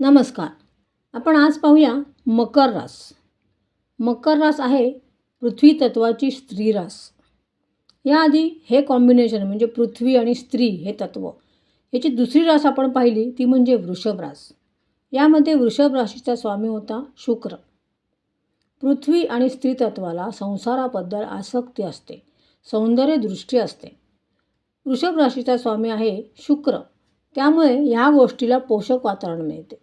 नमस्कार. आपण आज पाहूया मकर रास. मकर रास आहे पृथ्वी तत्वाची स्त्री रास. याआधी हे कॉम्बिनेशन म्हणजे पृथ्वी आणि स्त्री हे तत्व. याची दुसरी रास आपण पाहिली ती म्हणजे वृषभ रास. यामध्ये वृषभ राशीचा स्वामी होता शुक्र. पृथ्वी आणि स्त्री तत्वाला संसाराबद्दल आसक्ती असते सौंदर्य दृष्टी असते. वृषभ राशीचा स्वामी आहे शुक्र. त्यामुळे ह्या गोष्टीला पोषक वातावरण मिळते.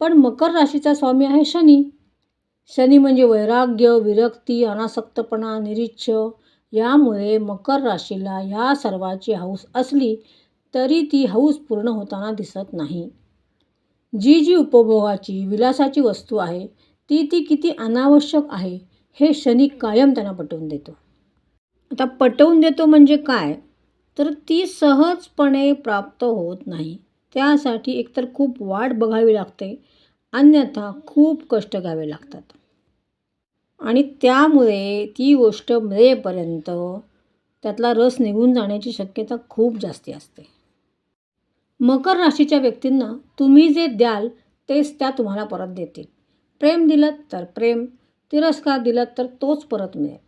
पण मकर राशीचा स्वामी आहे शनी. शनी म्हणजे वैराग्य विरक्ती अनासक्तपणा निरीच्छ. यामुळे मकर राशीला ह्या सर्वाची हौस असली तरी ती हौस पूर्ण होताना दिसत नाही. जी जी उपभोगाची विलासाची वस्तू आहे ती ती किती अनावश्यक आहे हे शनी कायम त्यांना पटवून देतो. आता पटवून देतो म्हणजे काय? तर ती सहजपणे प्राप्त होत नाही. त्यासाठी एकतर खूप वाट बघावी लागते अन्यथा खूप कष्ट घ्यावे लागतात. आणि त्यामुळे ती गोष्ट मिळेपर्यंत त्यातला रस निघून जाण्याची शक्यता खूप जास्ती असते. मकर राशीच्या व्यक्तींना तुम्ही जे द्याल तेच त्या तुम्हाला परत देतील. प्रेम दिलं तर प्रेम तिरस्कार दिलात तर तोच परत मिळेल.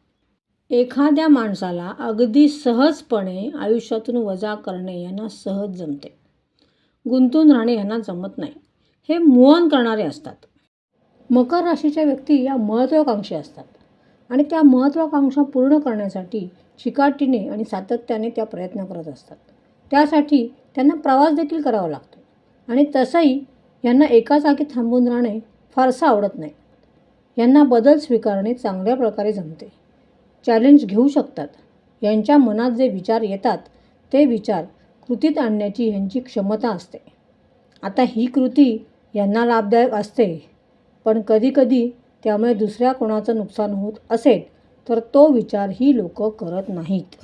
एखाद्या माणसाला अगदी सहजपणे आयुष्यातून वजा करणे यांना सहज जमते. गुंतून राहणे यांना जमत नाही. हे मुहन करणारे असतात. मकर राशीच्या व्यक्ती या महत्त्वाकांक्षी असतात. आणि त्या महत्त्वाकांक्षा पूर्ण करण्यासाठी चिकाटीने आणि सातत्याने त्या प्रयत्न करत असतात. त्यासाठी त्यांना प्रवास देखील करावा लागतो. आणि तसंही यांना एका जागी थांबून राहणे फारसं आवडत नाही. यांना बदल स्वीकारणे चांगल्या प्रकारे जमते. चॅलेंज घेऊ शकतात. यांच्या मनात जे विचार येतात ते विचार कृतीत आणण्याची यांची क्षमता असते. आता ही कृती यांना लाभदायक असते पण कधीकधी त्यामुळे दुसऱ्या कोणाचं नुकसान होत असेल तर तो विचार ही लोक करत नाहीत.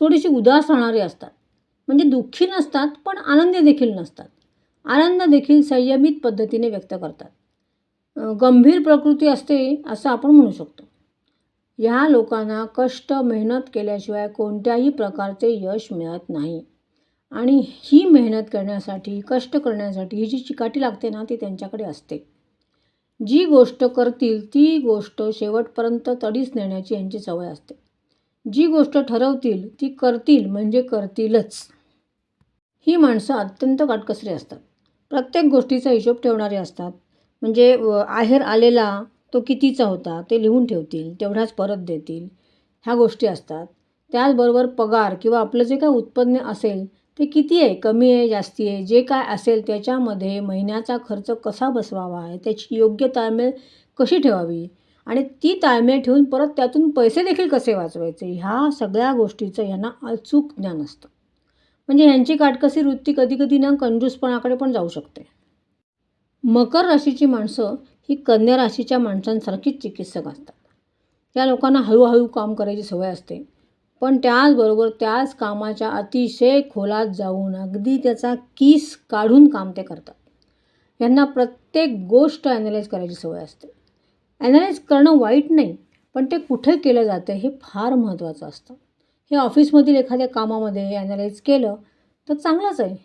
थोडीशी उदास राहणारी असतात. म्हणजे दुःखी नसतात पण आनंदी देखील नसतात. आनंद देखील संयमित पद्धतीने व्यक्त करतात. गंभीर प्रकृती असते असं आपण म्हणू शकतो. ह्या लोकांना कष्ट मेहनत केल्याशिवाय कोणत्याही प्रकारचे यश मिळत नाही. आणि ही मेहनत करण्यासाठी कष्ट करण्यासाठी ही जी चिकाटी लागते ना ती त्यांच्याकडे असते. जी गोष्ट करतील ती गोष्ट शेवटपर्यंत तडीच नेण्याची यांची सवय असते. जी गोष्ट ठरवतील ती करतील म्हणजे करतीलच. ही माणसं अत्यंत काटकसरी असतात. प्रत्येक गोष्टीचा हिशोब ठेवणारे असतात. म्हणजे आहेर आलेला तो कितीचा होता ते लिहून ठेवतील तेवढाच परत देतील. ह्या गोष्टी असतात. त्याचबरोबर पगार किंवा आपलं जे काय उत्पन्न असेल ते किती आहे कमी आहे जास्ती आहे जे काय असेल त्याच्यामध्ये महिन्याचा खर्च कसा बसवावा आहे त्याची योग्य ताळमेळ कशी ठेवावी? आणि ती ताळमेळ ठेवून परत त्यातून पैसे देखील कसे वाचवायचे? ह्या सगळ्या गोष्टीचं यांना अचूक ज्ञान असतं. म्हणजे ह्यांची काटकसी वृत्ती कधीकधी ना कंजूसपणाकडे पण जाऊ शकते. मकर राशीची माणसं ही कन्या राशीच्या माणसांसारखीच चिकित्सक असतात. या लोकांना हळूहळू काम करायची सवय असते. पण त्याचबरोबर त्याच कामाच्या अतिशय खोलात जाऊन अगदी त्याचा कीस काढून काम ते करतात. यांना प्रत्येक गोष्ट ॲनालाइज करायची सवय असते. ॲनालाइज करणं वाईट नाही पण ते कुठे केलं जातं हे फार महत्त्वाचं असतं. हे ऑफिसमधील एखाद्या कामामध्ये ॲनालाइज केलं तर चांगलंच आहे.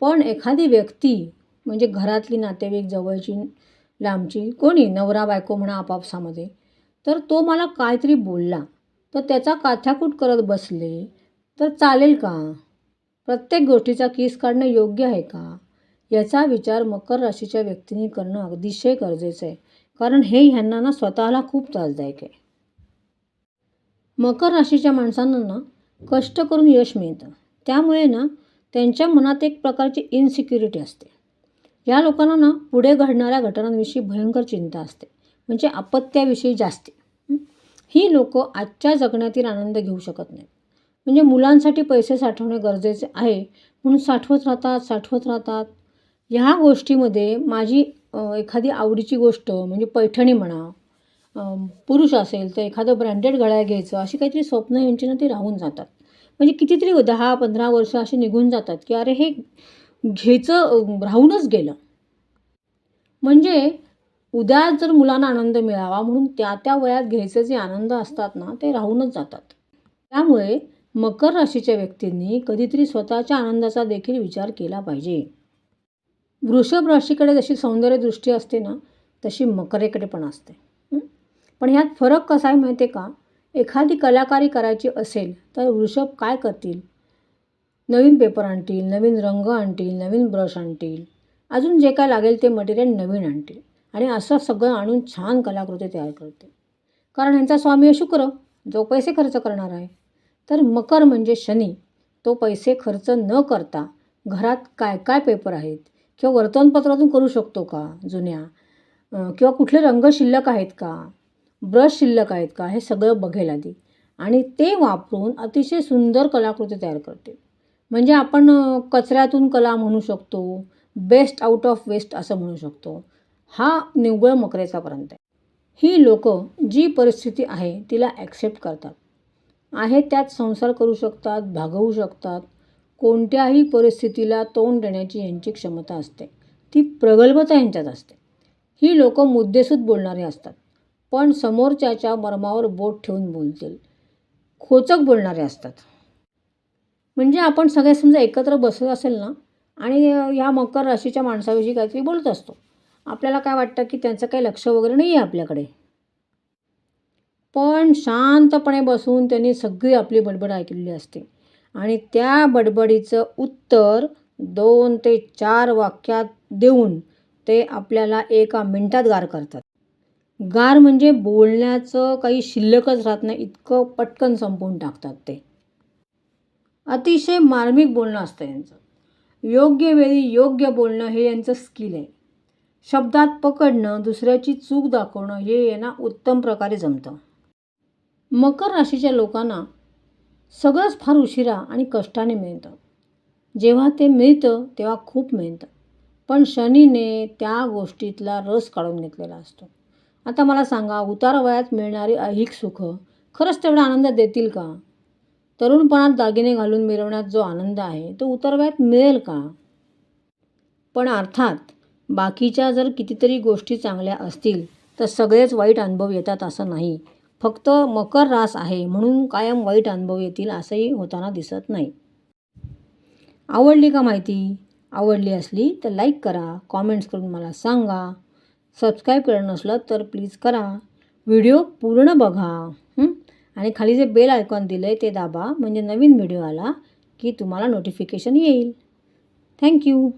पण एखादी व्यक्ती म्हणजे घरातली नातेवाईक जवळची लांबची कोणी नवरा बायको म्हणा आपापसामध्ये तर तो मला काहीतरी बोलला. तर त्याचा काथ्याकूट करत बसले. तर चालेल का? प्रत्येक गोष्टीचा केस काढणं योग्य आहे का याचा विचार मकर राशीच्या व्यक्तीने करणं अतिशय गरजेचं आहे. कारण हे ह्यांना ना स्वतःला खूप त्रासदायक आहे. मकर राशीच्या माणसांना ना कष्ट करून यश मिळतं. त्यामुळे ना त्यांच्या मनात एक प्रकारची इनसिक्युरिटी असते. या लोकांना ना पुढे घडणाऱ्या घटनांविषयी भयंकर चिंता असते. म्हणजे अपत्याविषयी जास्ती. ही? लोक आजच्या जगण्यातील आनंद घेऊ शकत नाहीत. म्हणजे मुलांसाठी पैसे साठवणे गरजेचे आहे म्हणून साठवत राहतात साठवत राहतात. ह्या गोष्टीमध्ये माझी एखादी आवडीची गोष्ट म्हणजे पैठणी म्हणा पुरुष असेल तर एखादं ब्रँडेड घड्याळ घ्यायचं अशी काहीतरी स्वप्न यांची ना ती राहून जातात. म्हणजे कितीतरी दहा पंधरा वर्ष अशी निघून जातात की अरे हे घ्यायचं राहूनच गेलं. म्हणजे उद्या जर मुलांना आनंद मिळावा म्हणून त्या त्या वयात घ्यायचे जे आनंद असतात ना ते राहूनच जातात. त्यामुळे मकर राशीच्या व्यक्तींनी कधीतरी स्वतःच्या आनंदाचा देखील विचार केला पाहिजे. वृषभ राशीकडे जशी सौंदर्यदृष्टी असते ना तशी मकरेकडे पण असते. पण ह्यात फरक कसा आहे माहिती आहे का? एखादी कलाकारी करायची असेल तर वृषभ काय करतील? नवीन पेपर आणतील नवीन रंग आणतील नवीन ब्रश आणतील. अजून जे काय लागेल ते मटेरियल नवीन आणतील. आणि असं सगळं आणून छान कलाकृती तयार करते कारण ह्यांचा स्वामी आहे शुक्र. जो पैसे खर्च करणार आहे. तर मकर म्हणजे शनी. तो पैसे खर्च न करता घरात काय काय पेपर आहेत किंवा वर्तमानपत्रातून करू शकतो का जुन्या? किंवा कुठले रंग शिल्लक आहेत का? ब्रश शिल्लक आहेत का? हे सगळं बघेल आधी. आणि ते वापरून अतिशय सुंदर कलाकृती तयार करते म्हणजे आपण कचऱ्यातून कला म्हणू शकतो बेस्ट आउट ऑफ वेस्ट असं म्हणू शकतो. हा निव्वळ प्रांत आहे. ही लोक जी परिस्थिती आहे तिला ॲक्सेप्ट करतात. आहे त्यात संसार करू शकतात भागवू शकतात. कोणत्याही परिस्थितीला तोंड देण्याची यांची क्षमता असते. ती प्रगल्भता यांच्यात असते. ही लोक मुद्देसूद बोलणारे असतात. पण समोरच्याच्या मर्मावर बोट ठेवून बोलतील. खोचक बोलणारे असतात. म्हणजे आपण सगळे समजा एकत्र बसत असेल ना आणि ह्या मकर राशीच्या माणसाविषयी काहीतरी बोलत असतो. आपल्याला काय वाटतं की त्यांचं काही लक्ष वगैरे नाही आहे आपल्याकडे? पण शांतपणे बसून त्यांनी सगळी आपली बडबड ऐकलेली असते. आणि त्या बडबडीचं उत्तर दोन ते चार वाक्यात देऊन ते आपल्याला एका मिनटात गार करतात. गार म्हणजे बोलण्याचं काही शिल्लकच राहत नाही इतकं पटकन संपवून टाकतात ते. अतिशय मार्मिक बोलणं असतं यांचं. योग्य वेळी योग्य बोलणं हे यांचं स्किल आहे. शब्दात पकडणं दुसऱ्याची चूक दाखवणं हे यांना उत्तम प्रकारे जमतं. मकर राशीच्या लोकांना सगळंच फार उशिरा आणि कष्टाने मिळतं. जेव्हा ते मिळतं तेव्हा खूप मिळतं. पण शनीने त्या गोष्टीतला रस काढून घेतलेला असतो. आता मला सांगा उतार वयात मिळणारी अधिक सुख खरंच तेवढा आनंद देतील का? तरुणपणात दागिने घालून मिरवण्यात जो आनंद आहे तो उतरवयात मिळेल का? पण अर्थात बाकीच्या जर कितीतरी गोष्टी चांगल्या असतील तर सगळेच वाईट अनुभव येतात असं नाही. फक्त मकर रास आहे म्हणून कायम वाईट अनुभव येतील असंही होताना दिसत नाही. आवडली का माहिती? आवडली असली तर लाईक करा कॉमेंट्स करून मला सांगा. सबस्क्राईब करणं नसलं तर प्लीज करा. व्हिडिओ पूर्ण बघा. हं? आणि खाली जे बेल आयकॉन दिलं आहे ते दाबा म्हणजे नवीन व्हिडिओ आला की तुम्हाला नोटिफिकेशन येईल. थँक्यू